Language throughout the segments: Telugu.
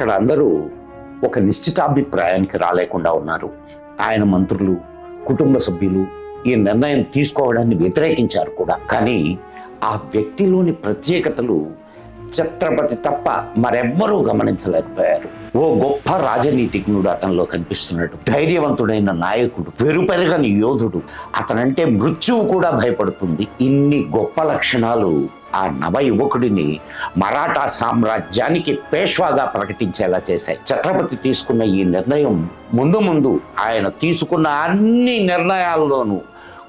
అక్కడ అందరూ ఒక నిశ్చితాభిప్రాయానికి రాలేకుండా ఉన్నారు. ఆయన మంత్రులు కుటుంబ సభ్యులు ఈ నిర్ణయం తీసుకోవడాన్ని వ్యతిరేకించారు కూడా. కానీ ఆ వ్యక్తిలోని ప్రత్యేకతలు ఛత్రపతి తప్ప మరెవ్వరూ గమనించలేకపోయారు. ఓ గొప్ప రాజనీతిజ్ఞుడు అతనిలో కనిపిస్తున్నాడు. ధైర్యవంతుడైన నాయకుడు వెరుపెరగని యోధుడు. అతనంటే మృత్యువు కూడా భయపడుతుంది. ఇన్ని గొప్ప లక్షణాలు ఆ నవ యువకుడిని మరాఠా సామ్రాజ్యానికి పేష్వాగా ప్రకటించేలా చేశాయి. ఛత్రపతి తీసుకున్న ఈ నిర్ణయం ముందు ముందు ఆయన తీసుకున్న అన్ని నిర్ణయాల్లోనూ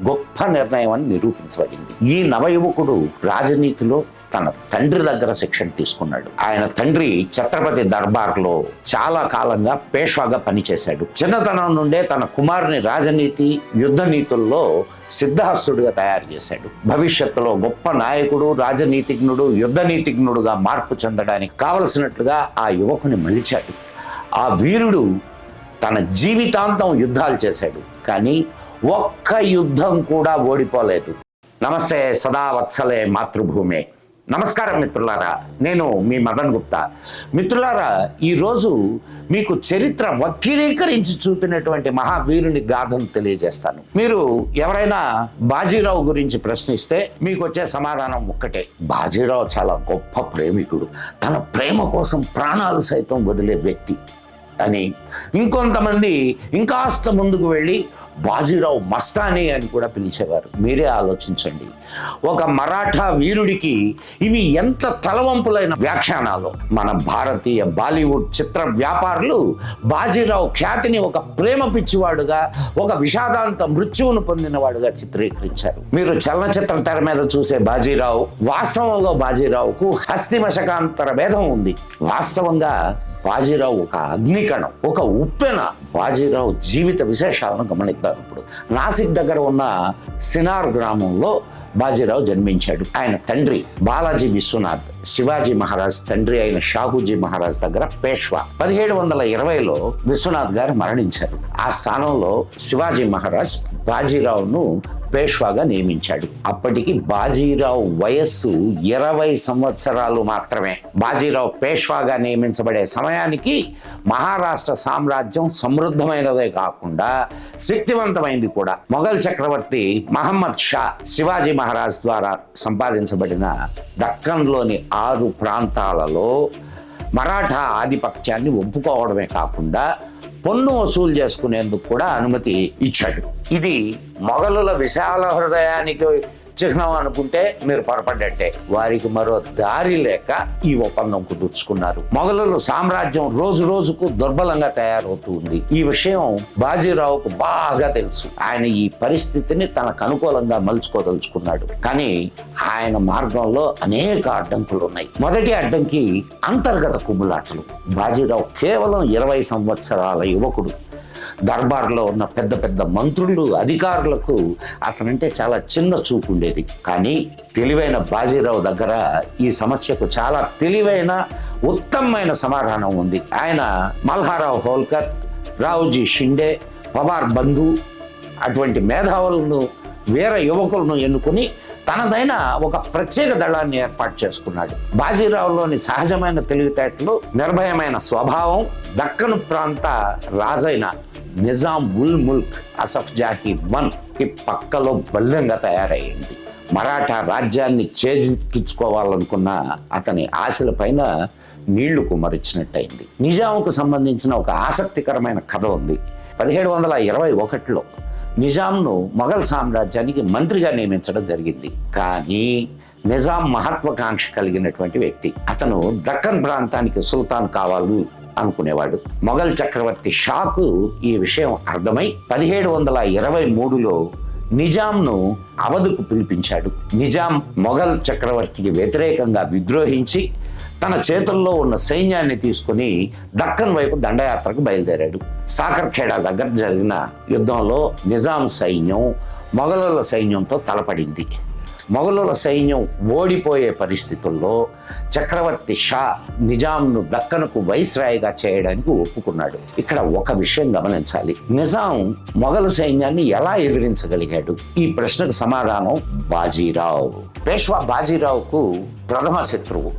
గొప్ప నిర్ణయం అని నిరూపించబడింది. ఈ నవ యువకుడు రాజనీతిలో తన తండ్రి దగ్గర శిక్షణ తీసుకున్నాడు. ఆయన తండ్రి ఛత్రపతి దర్బార్లో చాలా కాలంగా పేష్వాగా పనిచేశాడు. చిన్నతనం నుండే తన కుమారుని రాజనీతి యుద్ధ నీతుల్లో సిద్ధహస్తుడిగా తయారు చేశాడు. భవిష్యత్తులో గొప్ప నాయకుడు రాజనీతిజ్ఞుడు యుద్ధ నీతిజ్ఞుడుగా మార్పు చెందడానికి కావలసినట్లుగా ఆ యువకుని మలిచాడు. ఆ వీరుడు తన జీవితాంతం యుద్ధాలు చేశాడు. కానీ ఒక్క యుద్ధం కూడా ఓడిపోలేదు. నమస్తే సదా వత్సలే మాతృభూమే. నమస్కారం మిత్రులారా నేను మీ మదన్ గుప్తా. మిత్రులారా ఈరోజు మీకు చరిత్ర వక్రీకరించి చూపినటువంటి మహావీరుని గాథను తెలియజేస్తాను. మీరు ఎవరైనా బాజీరావు గురించి ప్రశ్నిస్తే మీకు వచ్చే సమాధానం ఒక్కటే. బాజీరావు చాలా గొప్ప ప్రేమికుడు. తన ప్రేమ కోసం ప్రాణాలు సైతం వదిలే వ్యక్తి అని ఇంకొంతమంది ఇంకాస్త ముందుకు వెళ్ళి బాజీరావు మస్తానీ అని కూడా పిలిచేవారు. మీరే ఆలోచించండి. ఒక మరాఠా వీరుడికి ఇవి ఎంత తలవంపులైన వ్యాఖ్యానాలు. మన భారతీయ బాలీవుడ్ చిత్ర వ్యాపారులు బాజీరావు ఖ్యాతిని ఒక ప్రేమ పిచ్చివాడుగా ఒక విషాదాంత మృత్యువును పొందినవాడుగా చిత్రీకరించారు. మీరు చలనచిత్ర తెర మీద చూసే బాజీరావు వాస్తవంలో బాజీరావుకు హస్తిమశకాంతర భేదం ఉంది. వాస్తవంగా బాజీరావు ఒక అగ్నికణం ఒక ఉప్పెన బాజీరావు జీవిత విశేషాలను గమనిద్దాం ఇప్పుడు. నాసిక్ దగ్గర ఉన్న సినార్ గ్రామంలో బాజీరావు జన్మించాడు. ఆయన తండ్రి బాలాజీ విశ్వనాథ్ శివాజీ మహారాజ్ తండ్రి అయిన షాహూజీ మహారాజ్ దగ్గర పేష్వా. పదిహేడు వందల ఇరవైలో విశ్వనాథ్ గారు మరణించారు. ఆ స్థానంలో శివాజీ మహారాజ్ బాజీరావును పేష్వాగా నియమించాడు. అప్పటికి బాజీరావు వయస్సు ఇరవై సంవత్సరాలు మాత్రమే. బాజీరావు పేష్వాగా నియమించబడే సమయానికి మహారాష్ట్ర సామ్రాజ్యం సమృద్ధమైనదే కాకుండా శక్తివంతమైంది కూడా. మొఘల్ చక్రవర్తి మహమ్మద్ షా శివాజీ మహారాజ్ ద్వారా సంపాదించబడిన దక్కన్లోని ఆరు ప్రాంతాలలో మరాఠా ఆధిపత్యాన్ని ఒప్పుకోవడమే కాకుండా పన్ను వసూలు చేసుకునేందుకు కూడా అనుమతి ఇచ్చాడు. ఇది మొఘలుల విశాల హృదయానికి చిహ్నం అనుకుంటే మీరు పొరపడ్డట్టే. వారికి మరో దారి లేక ఈ ఒప్పందం కుదుర్చుకున్నారు. మొఘలుల సామ్రాజ్యం రోజు రోజుకు దుర్బలంగా తయారవుతూ ఉంది. ఈ విషయం బాజీరావుకు బాగా తెలుసు. ఆయన ఈ పరిస్థితిని తనకు అనుకూలంగా మలుచుకోదలుచుకున్నాడు. కానీ ఆయన మార్గంలో అనేక అడ్డంకులు ఉన్నాయి మొదటి అడ్డంకి అంతర్గత కుమ్ములాటలు. బాజీరావు కేవలం ఇరవై సంవత్సరాల యువకుడు. దర్బార్లో ఉన్న పెద్ద పెద్ద మంత్రులు అధికారులకు అతనంటే చాలా చిన్న చూపు ఉండేది. కానీ తెలివైన బాజీరావు దగ్గర ఈ సమస్యకు చాలా తెలివైన ఉత్తమమైన సమాధానం ఉంది. ఆయన మల్హారావు హోల్కర్ రావుజీ షిండే పవార్ బంధు అటువంటి మేధావులను వేరే యువకులను ఎన్నుకొని తనదైన ఒక ప్రత్యేక దళాన్ని ఏర్పాటు చేసుకున్నాడు. బాజీరావులోని సహజమైన తెలివితేటలు నిర్భయమైన స్వభావం దక్కను ప్రాంత రాజైన నిజాం ఉల్ ముల్క్ అసఫ్ జాహీ వన్కి పక్కలో బల్లంగా తయారయ్యింది. మరాఠా రాజ్యాన్ని చేజిక్కించుకోవాలనుకున్న అతని ఆశలపైన నీళ్ళు కుమరించినట్టయింది నిజాంకు సంబంధించిన ఒక ఆసక్తికరమైన కథ ఉంది. పదిహేడు వందల ఇరవై ఒకటిలో నిజాంను మొఘల్ సామ్రాజ్యానికి మంత్రిగా నియమించడం జరిగింది. కానీ నిజాం మహత్వాకాంక్ష కలిగినటువంటి వ్యక్తి. అతను దక్కన్ ప్రాంతానికి సుల్తాన్ కావాలి అనుకునేవాడు. మొఘల్ చక్రవర్తి షాకు ఈ విషయం అర్థమై పదిహేడు వందల ఇరవై మూడులో నిజాంను అవధుకు పిలిపించాడు. నిజాం మొఘల్ చక్రవర్తికి వ్యతిరేకంగా విద్రోహించి తన చేతుల్లో ఉన్న సైన్యాన్ని తీసుకుని దక్కన్ వైపు దండయాత్రకు బయలుదేరాడు. సాకర్ఖేడా దగ్గర జరిగిన యుద్ధంలో నిజాం సైన్యం మొఘలుల సైన్యంతో తలపడింది. మొఘలుల సైన్యం ఓడిపోయే పరిస్థితుల్లో చక్రవర్తి షా నిజాంను దక్కనకు వైస్రాయిగా చేయడానికి ఒప్పుకున్నాడు. ఇక్కడ ఒక విషయం గమనించాలి. నిజాం మొఘలు సైన్యాన్ని ఎలా ఎదిరించగలిగాడు? ఈ ప్రశ్నకు సమాధానం బాజీరావు. పేష్వా బాజీరావుకు ప్రథమ శత్రువు.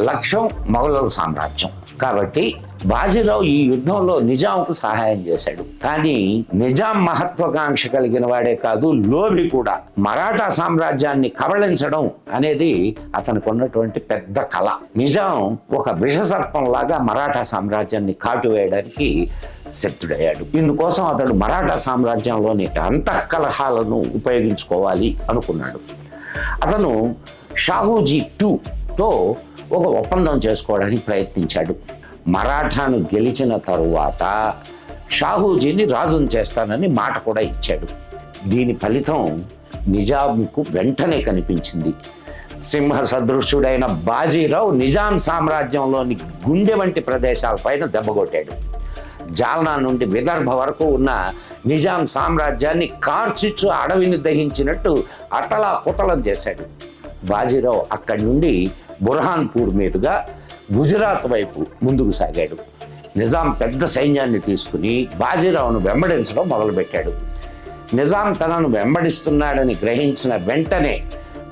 లక్ష్యం మొఘలుల సామ్రాజ్యం. కాబట్టి బాజీరావు ఈ యుద్ధంలో నిజాంకు సహాయం చేశాడు. కానీ నిజాం మహత్వాకాంక్ష కలిగిన వాడే కాదు లోభి కూడా. మరాఠా సామ్రాజ్యాన్ని కబళించడం అనేది అతనికి ఉన్నటువంటి పెద్ద కళ. నిజాం ఒక విషసర్పంలాగా మరాఠా సామ్రాజ్యాన్ని కాటువేయడానికి శక్తుడయ్యాడు ఇందుకోసం అతడు మరాఠా సామ్రాజ్యంలోని అంతఃకలహాలను ఉపయోగించుకోవాలి అనుకున్నాడు. అతను షాహూజీ టూతో ఒక ఒప్పందం చేసుకోవడానికి ప్రయత్నించాడు. మరాఠాను గెలిచిన తరువాత షాహూజీని రాజును చేస్తానని మాట కూడా ఇచ్చాడు. దీని ఫలితం నిజాంకు వెంటనే కనిపించింది. సింహ సదృశ్యుడైన బాజీరావు నిజాం సామ్రాజ్యంలోని గుండె వంటి ప్రదేశాలపైన దెబ్బగొట్టాడు జాల్నా నుండి విదర్భ వరకు ఉన్న నిజాం సామ్రాజ్యాన్ని కార్చిచ్చు అడవిని దహించినట్టు అటలా పుటలం చేశాడు. బాజీరావు అక్కడి నుండి బుర్హాన్పూర్ మీదుగా గుజరాత్ వైపు ముందుకు సాగాడు. నిజాం పెద్ద సైన్యాన్ని తీసుకుని బాజీరావును వెంబడించడం మొదలుపెట్టాడు. నిజాం తనను వెంబడిస్తున్నాడని గ్రహించిన వెంటనే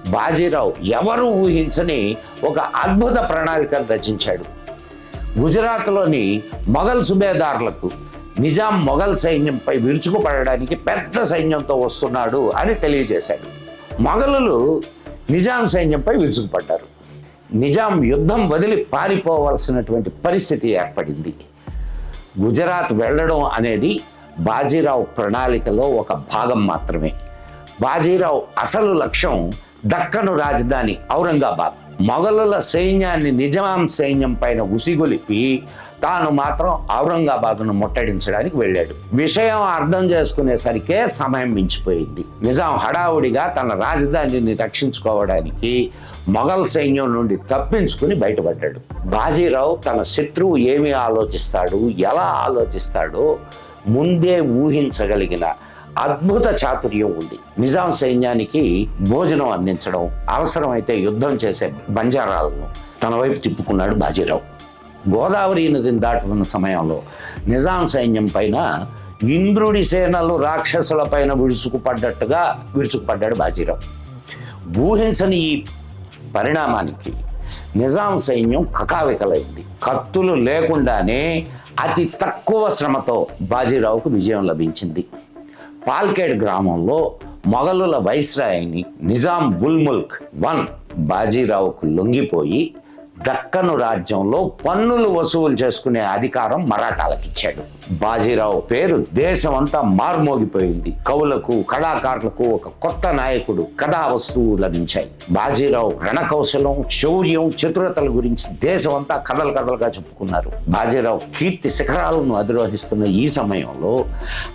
బాజీరావు ఎవరు ఊహించని ఒక అద్భుత ప్రణాళికను రచించాడు. గుజరాత్లోని మొఘల్ సుబేదారులకు నిజాం మొఘల్ సైన్యంపై విరుచుకుపడడానికి పెద్ద సైన్యంతో వస్తున్నాడు అని తెలియజేశాడు. మొఘలులు నిజాం సైన్యంపై విరుచుకుపడ్డారు. నిజాం యుద్ధం వదిలి పారిపోవలసినటువంటి పరిస్థితి ఏర్పడింది. గుజరాత్ వెళ్ళడం అనేది బాజీరావు ప్రణాళికలో ఒక భాగం మాత్రమే. బాజీరావు అసలు లక్ష్యం దక్కను రాజధాని ఔరంగాబాద్. మొఘలుల సైన్యాన్ని నిజాం సైన్యం పైన ఉసిగొలిపి తాను మాత్రం ఔరంగాబాద్ను ముట్టడించడానికి వెళ్ళాడు. విషయం అర్థం చేసుకునేసరికే సమయం మించిపోయింది. నిజాం హడావుడిగా తన రాజధానిని రక్షించుకోవడానికి మొఘల్ సైన్యం నుండి తప్పించుకుని బయటపడ్డాడు. బాజీరావు తన శత్రువు ఏమి ఆలోచిస్తాడు ఎలా ఆలోచిస్తాడో ముందే ఊహించగలిగిన అద్భుత చాతుర్యం ఉంది. నిజాం సైన్యానికి భోజనం అందించడం అవసరమైతే యుద్ధం చేసే బంజారాలను తన వైపు తిప్పుకున్నాడు బాజీరావు. గోదావరి నదిని దాటుతున్న సమయంలో నిజాం సైన్యం పైన ఇంద్రుడి సేనలు రాక్షసుల పైన విడుచుకుపడ్డట్టుగా విడుచుకుపడ్డాడు బాజీరావు. ఊహించని ఈ పరిణామానికి. నిజాం సైన్యం కకావికలైంది. కత్తులు లేకుండానే అతి తక్కువ శ్రమతో బాజీరావుకు విజయం లభించింది. పాల్కేడ్ గ్రామంలో మొఘలుల వైస్రాయిని నిజాం గుల్ముల్క్ వన్ బాజీరావుకు లొంగిపోయి దక్కను రాజ్యంలో పన్నులు వసూలు చేసుకునే అధికారం మరాఠాలకు ఇచ్చాడు. బాజీరావు పేరు దేశమంతా మార్మోగిపోయింది. కవులకు కళాకారులకు ఒక కొత్త నాయకుడు కథా వస్తువు లభించాయి. బాజీరావు రణకౌశలం శౌర్యం చతురతల గురించి దేశం అంతా కథలు కథలుగా చెప్పుకున్నారు. బాజీరావు కీర్తి శిఖరాలను అధిరోహిస్తున్న ఈ సమయంలో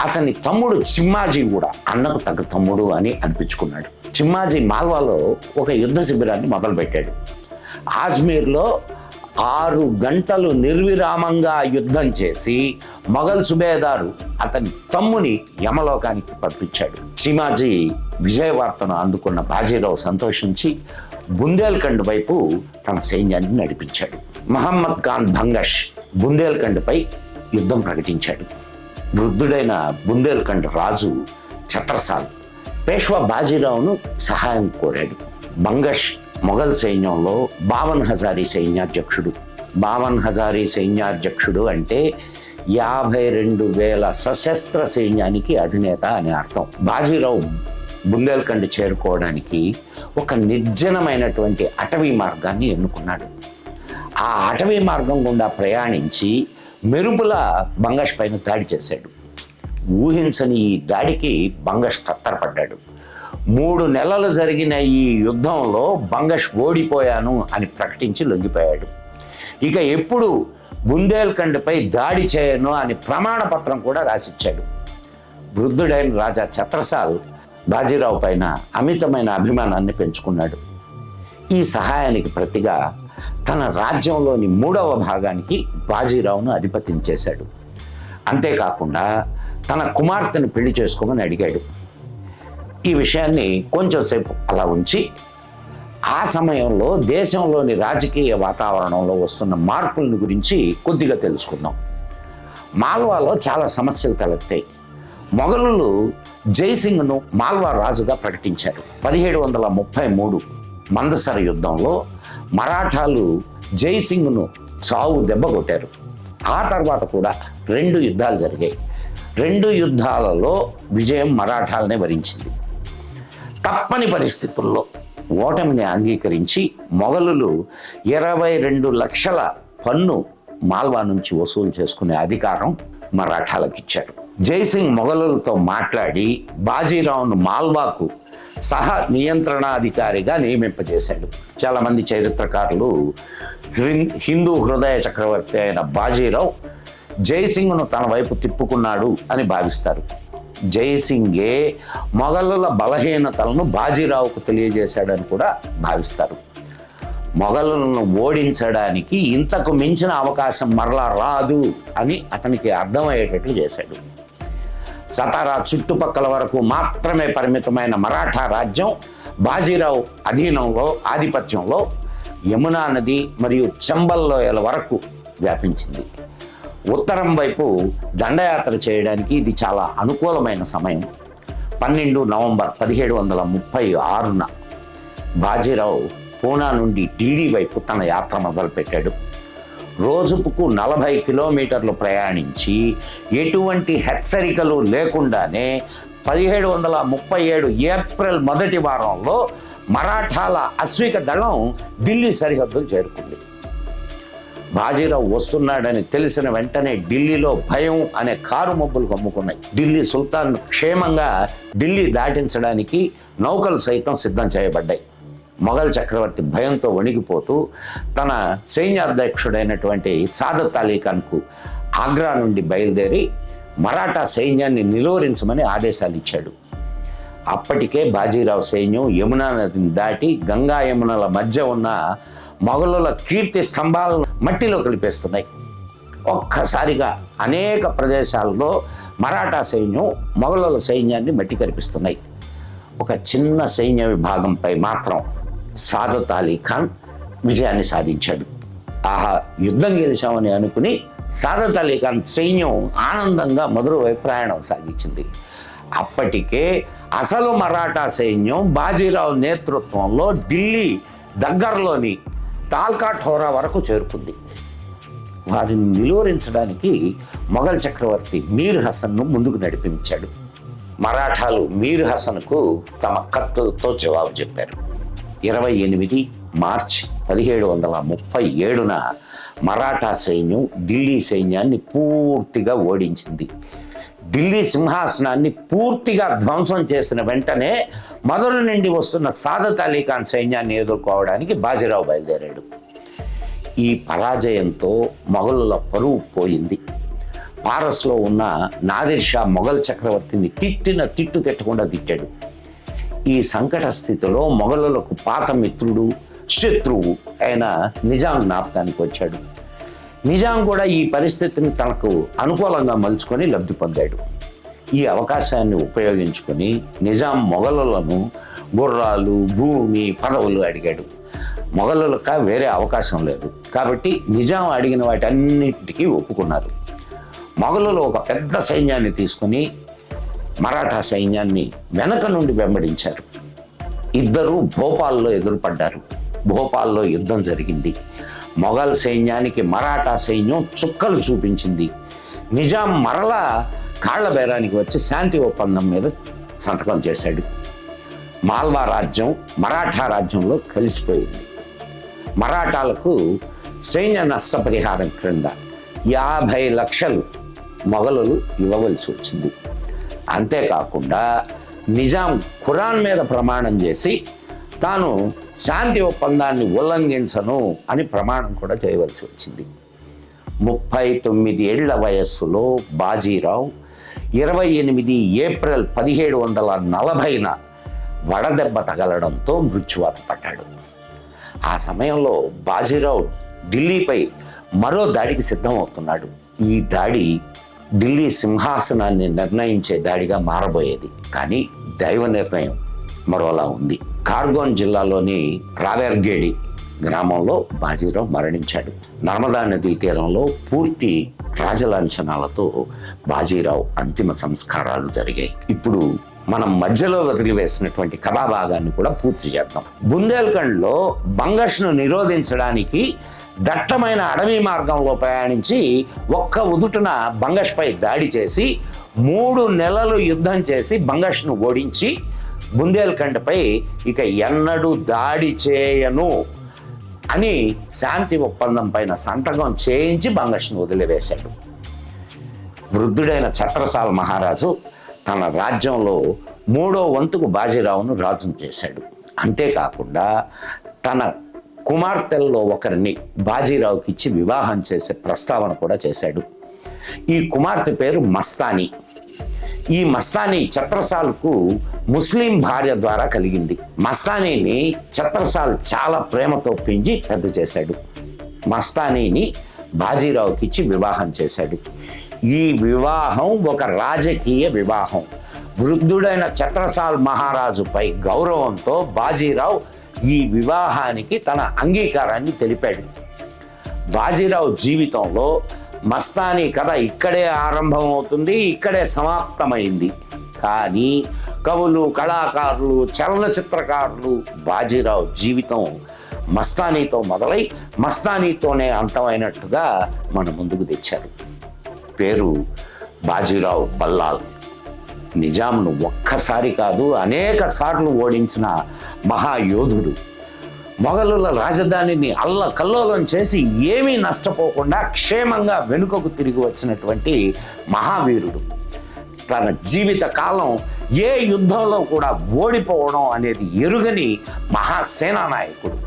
అతని తమ్ముడు చిమ్మాజీ కూడా అన్నకు తగ్గ తమ్ముడు అని అనిపించుకున్నాడు. చిమ్మాజీ మాల్వాలో ఒక యుద్ధ శిబిరాన్ని మొదలుపెట్టాడు. ఆజ్మీర్లో ఆరు గంటలు నిర్విరామంగా యుద్ధం చేసి మొఘల్ సుబేదారు అతని తమ్ముని యమలోకానికి పంపించాడు. చిమాజీ విజయవార్తను అందుకున్న బాజీరావు సంతోషించి బుందేల్ఖండ్ వైపు తన సైన్యాన్ని నడిపించాడు. మహమ్మద్ ఖాన్ భంగష్ బుందేల్ఖండ్పై యుద్ధం ప్రకటించాడు. వృద్ధుడైన బుందేల్ఖండ్ రాజు ఛత్రసాల్ పేష్వా బాజీరావును సహాయం కోరాడు. బంగష్ మొఘల్ సైన్యంలో బావన్ హజారీ సైన్యాధ్యక్షుడు. బావన్ హజారీ సైన్యాధ్యక్షుడు అంటే యాభై రెండు వేల సశస్త్ర సైన్యానికి అధినేత అని అర్థం. బాజీరావు బుందేల్ఖండ్ చేరుకోవడానికి ఒక నిర్జనమైనటువంటి అటవీ మార్గాన్ని ఎన్నుకున్నాడు. ఆ అటవీ మార్గం గుండా ప్రయాణించి మెరుపుల బంగష్ పైన దాడి చేశాడు. ఊహించని ఈ దాడికి బంగష్ తత్తరపడ్డాడు. మూడు నెలలు జరిగిన ఈ యుద్ధంలో బంగష్ ఓడిపోయాను అని ప్రకటించి లొంగిపోయాడు. ఇక ఎప్పుడు బుందేల్ఖండ్పై దాడి చేయను అని ప్రమాణపత్రం కూడా రాసిచ్చాడు. వృద్ధుడైన రాజా ఛత్రసాల్ బాజీరావు పైన అమితమైన అభిమానాన్ని పెంచుకున్నాడు. ఈ సహాయానికి ప్రతిగా తన రాజ్యంలోని మూడవ భాగానికి బాజీరావును అధిపతిని చేశాడు. అంతేకాకుండా తన కుమార్తెను పెళ్ళి చేసుకోమని అడిగాడు. ఈ విషయాన్ని కొంచెం సేపు అలా ఉంచి ఆ సమయంలో దేశంలోని రాజకీయ వాతావరణంలో వస్తున్న మార్పులను గురించి కొద్దిగా తెలుసుకుందాం. మాల్వాలో చాలా సమస్యలు తలెత్తాయి. మొఘలులు జైసింగ్ను మాల్వా రాజుగా ప్రకటించారు. పదిహేడు వందల ముప్పై మూడు మందసర యుద్ధంలో మరాఠాలు జైసింగ్ను చావు దెబ్బ కొట్టారు. ఆ తర్వాత కూడా రెండు యుద్ధాలు జరిగాయి. రెండు యుద్ధాలలో విజయం మరాఠాలనే వరించింది. తప్పని పరిస్థితుల్లో ఓటమిని అంగీకరించి మొఘలులు ఇరవై రెండు లక్షల పన్ను మాల్వా నుంచి వసూలు చేసుకునే అధికారం మరాఠాలకు ఇచ్చారు జైసింగ్ మొఘలులతో మాట్లాడి బాజీరావును మాల్వాకు సహ నియంత్రణాధికారిగా నియమింపజేశాడు. చాలామంది చరిత్రకారులు హిందూ హృదయ చక్రవర్తి అయిన బాజీరావు జైసింగ్ను తన వైపు తిప్పుకున్నాడు అని భావిస్తారు. జయసింగే మొఘలుల బలహీనతలను బాజీరావుకు తెలియజేశాడని కూడా భావిస్తారు. మొఘలను ఓడించడానికి ఇంతకు మించిన అవకాశం మరలా రాదు అని అతనికి అర్థమయ్యేటట్లు చేశాడు. సతారా చుట్టుపక్కల వరకు మాత్రమే పరిమితమైన మరాఠా రాజ్యం బాజీరావు అధీనంలో ఆధిపత్యంలో యమునా నది మరియు చంబల్ లోయల వరకు వ్యాపించింది. ఉత్తరం వైపు దండయాత్ర చేయడానికి ఇది చాలా అనుకూలమైన సమయం. పన్నెండు నవంబర్ పదిహేడు వందల ముప్పై ఆరున బాజీరావు పూనా నుండి ఢిల్లీ వైపు తన యాత్ర మొదలుపెట్టాడు. రోజుకు నలభై కిలోమీటర్లు ప్రయాణించి ఎటువంటి హెచ్చరికలు లేకుండానే పదిహేడు వందల ముప్పై ఏడు ఏప్రిల్ మొదటి వారంలో మరాఠాల అశ్విక దళం ఢిల్లీ సరిహద్దులు చేరుకుంది. బాజీరావు వస్తున్నాడని తెలిసిన వెంటనే ఢిల్లీలో భయం అనే కారు మబ్బులు కమ్ముకున్నాయి. ఢిల్లీ సుల్తాన్ క్షేమంగా ఢిల్లీ దాటించడానికి నౌకలు సైతం సిద్ధం చేయబడ్డాయి. మొఘల్ చక్రవర్తి భయంతో వణిగిపోతూ తన సైన్యాధ్యక్షుడైనటువంటి సాదత్ అలీ ఖాన్కు ఆగ్రా నుండి బయలుదేరి మరాఠా సైన్యాన్ని నిలువరించమని ఆదేశాలు ఇచ్చాడు. అప్పటికే బాజీరావు సైన్యం యమునా నదిని దాటి గంగా యమునల మధ్య ఉన్న మొఘలుల కీర్తి స్తంభాలను మట్టిలో కలిపేస్తున్నాయి. ఒక్కసారిగా అనేక ప్రదేశాల్లో మరాఠా సైన్యం మొఘలుల సైన్యాన్ని మట్టి కనిపిస్తున్నాయి ఒక చిన్న సైన్య విభాగంపై మాత్రం సాదత్ అలీ ఖాన్ విజయాన్ని సాధించాడు. ఆహా యుద్ధం గెలిచామని అనుకుని సాదత్ అలీ ఖాన్ సైన్యం ఆనందంగా మధురవై ప్రయాణం సాగించింది. అప్పటికే అసలు మరాఠా సైన్యం బాజీరావు నేతృత్వంలో ఢిల్లీ దగ్గరలోని తాల్కాఠోరా వరకు చేరుకుంది. వారిని నిలువరించడానికి మొఘల్ చక్రవర్తి మీర్ హసన్ను ముందుకు నడిపించాడు. మరాఠాలు మీర్ హసన్కు తమ కత్తులతో జవాబు చెప్పారు. ఇరవై ఎనిమిది మార్చ్ పదిహేడు వందల ముప్పై ఏడున మరాఠా సైన్యం ఢిల్లీ సైన్యాన్ని పూర్తిగా ఓడించింది. ఢిల్లీ సింహాసనాన్ని పూర్తిగా ధ్వంసం చేసిన వెంటనే మధుర నుండి వస్తున్న సాదత్ అలీ ఖాన్ సైన్యాన్ని ఎదుర్కోవడానికి బాజీరావు బయలుదేరాడు. ఈ పరాజయంతో మొఘలుల పరువు పోయింది. పారస్లో ఉన్న నాదిర్ షా మొఘల్ చక్రవర్తిని తిట్టిన తిట్టు తిట్టకుండా తిట్టాడు. ఈ సంకట స్థితిలో మొఘలులకు పాత మిత్రుడు శత్రువు అయిన నిజాం జ్ఞాపకానికి వచ్చాడు. నిజాం కూడా ఈ పరిస్థితిని తనకు అనుకూలంగా మలుచుకొని లబ్ధి పొందాడు. ఈ అవకాశాన్ని ఉపయోగించుకొని నిజాం మొఘలులను గుర్రాలు భూమి పదవులు అడిగాడు. మొఘలులక వేరే అవకాశం లేదు. కాబట్టి నిజాం అడిగిన వాటన్నిటికీ ఒప్పుకున్నారు. మొఘలులు ఒక పెద్ద సైన్యాన్ని తీసుకుని మరాఠా సైన్యాన్ని వెనక నుండి వెంబడించారు. ఇద్దరు భోపాల్లో ఎదురుపడ్డారు. భోపాల్లో యుద్ధం జరిగింది. మొఘల్ సైన్యానికి మరాఠా సైన్యం చుక్కలు చూపించింది. నిజాం మరలా కాళ్ళ బేరానికి వచ్చి శాంతి ఒప్పందం మీద సంతకం చేశాడు. మాల్వా రాజ్యం మరాఠా రాజ్యంలో కలిసిపోయింది. మరాఠాలకు సైన్య నష్టపరిహారం క్రింద యాభై లక్షలు మొఘలులు ఇవ్వవలసి వచ్చింది. అంతేకాకుండా నిజాం ఖురాన్ మీద ప్రమాణం చేసి తాను శాంతి ఒప్పందాన్ని ఉల్లంఘించను అని ప్రమాణం కూడా చేయవలసి వచ్చింది. ముప్పై తొమ్మిది ఏళ్ళ వయస్సులో బాజీరావు ఇరవై ఎనిమిది ఏప్రిల్ పదిహేడు వందల నలభైన వడదెబ్బ తగలడంతో మృత్యువాత పడ్డాడు. ఆ సమయంలో బాజీరావు ఢిల్లీపై మరో దాడికి సిద్ధమవుతున్నాడు. ఈ దాడి ఢిల్లీ సింహాసనాన్ని నిర్ణయించే దాడిగా మారబోయేది. కానీ దైవ నిర్ణయం మరోలా ఉంది. కార్గోన్ జిల్లాలోని రావెర్గేడి గ్రామంలో బాజీరావు మరణించాడు. నర్మదా నదీ తీరంలో పూర్తి రాజలాంఛనాలతో బాజీరావు అంతిమ సంస్కారాలు జరిగాయి. ఇప్పుడు మనం మధ్యలో వదిలివేసినటువంటి కథాభాగాన్ని కూడా పూర్తి చేద్దాం. బుందేల్ఖండ్లో బంగష్ను నిరోధించడానికి దట్టమైన అడవి మార్గంలో ప్రయాణించి ఒక్క ఉదుటున బంగష్పై దాడి చేసి మూడు నెలలు యుద్ధం చేసి బంగష్ను ఓడించి బుందేల్ఖండ్పై ఇక ఎన్నడూ దాడి చేయను. అని శాంతి ఒప్పందం పైన సంతకం చేయించి బంగష్ను వదిలివేశాడు. వృద్ధుడైన ఛత్రసాల మహారాజు తన రాజ్యంలో మూడో వంతుకు బాజీరావును రాజును చేశాడు. అంతేకాకుండా తన కుమార్తెల్లో ఒకరిని బాజీరావుకి ఇచ్చి వివాహం చేసే ప్రస్తావన కూడా చేశాడు. ఈ కుమార్తె పేరు మస్తాని. ఈ మస్తానీ ఛత్రసాల్కు ముస్లిం భార్య ద్వారా కలిగింది. మస్తానీని ఛత్రసాల్ చాలా ప్రేమతో పెంచి పెద్ద చేశాడు. మస్తానీని బాజీరావుకి ఇచ్చి వివాహం చేశాడు. ఈ వివాహం ఒక రాజకీయ వివాహం. వృద్ధుడైన ఛత్రసాల్ మహారాజుపై గౌరవంతో బాజీరావు ఈ వివాహానికి తన అంగీకారాన్ని తెలిపాడు. బాజీరావు జీవితంలో మస్తానీ కథ ఇక్కడే ఆరంభమవుతుంది ఇక్కడే సమాప్తమైంది. కానీ కవులు కళాకారులు చలనచిత్రకారులు బాజీరావు జీవితం మస్తానీతో మొదలై మస్తానీతోనే అంతమైనట్టుగా మన ముందుకు తెచ్చారు. పేరు బాజీరావు బల్లాల్. నిజాంను ఒక్కసారి కాదు అనేక సార్లు ఓడించిన మహాయోధుడు. మొఘలుల రాజధానిని అల్ల కల్లోలం చేసి ఏమీ నష్టపోకుండా క్షేమంగా వెనుకకు తిరిగి వచ్చినటువంటి మహావీరుడు. తన జీవిత కాలం ఏ యుద్ధంలో కూడా ఓడిపోవడం అనేది ఎరుగని మహాసేనా నాయకుడు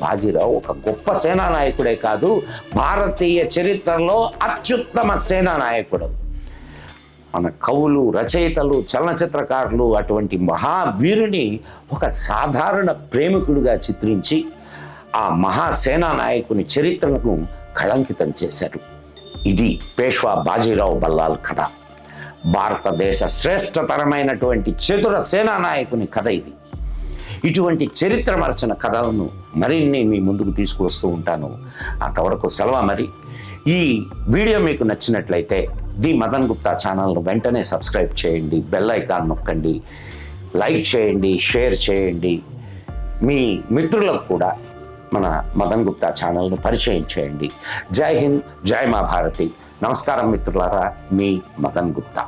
బాజీరావు ఒక గొప్ప సేనా నాయకుడే కాదు భారతీయ చరిత్రలో అత్యుత్తమ సేనా నాయకుడు మన కవులు రచయితలు చలనచిత్రకారులు అటువంటి మహావీరుని ఒక సాధారణ ప్రేమికుడిగా చిత్రించి ఆ మహాసేనా నాయకుని చరిత్రను కళంకితం చేశారు. ఇది పేష్వా బాజీరావు బల్లాల్ కథ. భారతదేశ శ్రేష్టతరమైనటువంటి చతుర సేనా నాయకుని కథ ఇది. ఇటువంటి చరిత్ర మరచిన కథలను మరిన్ని మీ ముందుకు తీసుకువస్తూ ఉంటాను. అంతవరకు సెలవు మరి. ఈ వీడియో మీకు నచ్చినట్లయితే ది మదన్ గుప్తా ఛానల్ను వెంటనే సబ్స్క్రైబ్ చేయండి బెల్ ఐకాన్ నొక్కండి లైక్ చేయండి షేర్ చేయండి. మీ మిత్రులకు కూడా మన మదన్ గుప్తా ఛానల్ను పరిచయం చేయండి. జై హింద్ జై మా భారతి. నమస్కారం మిత్రులారా మీ మదన్ గుప్తా.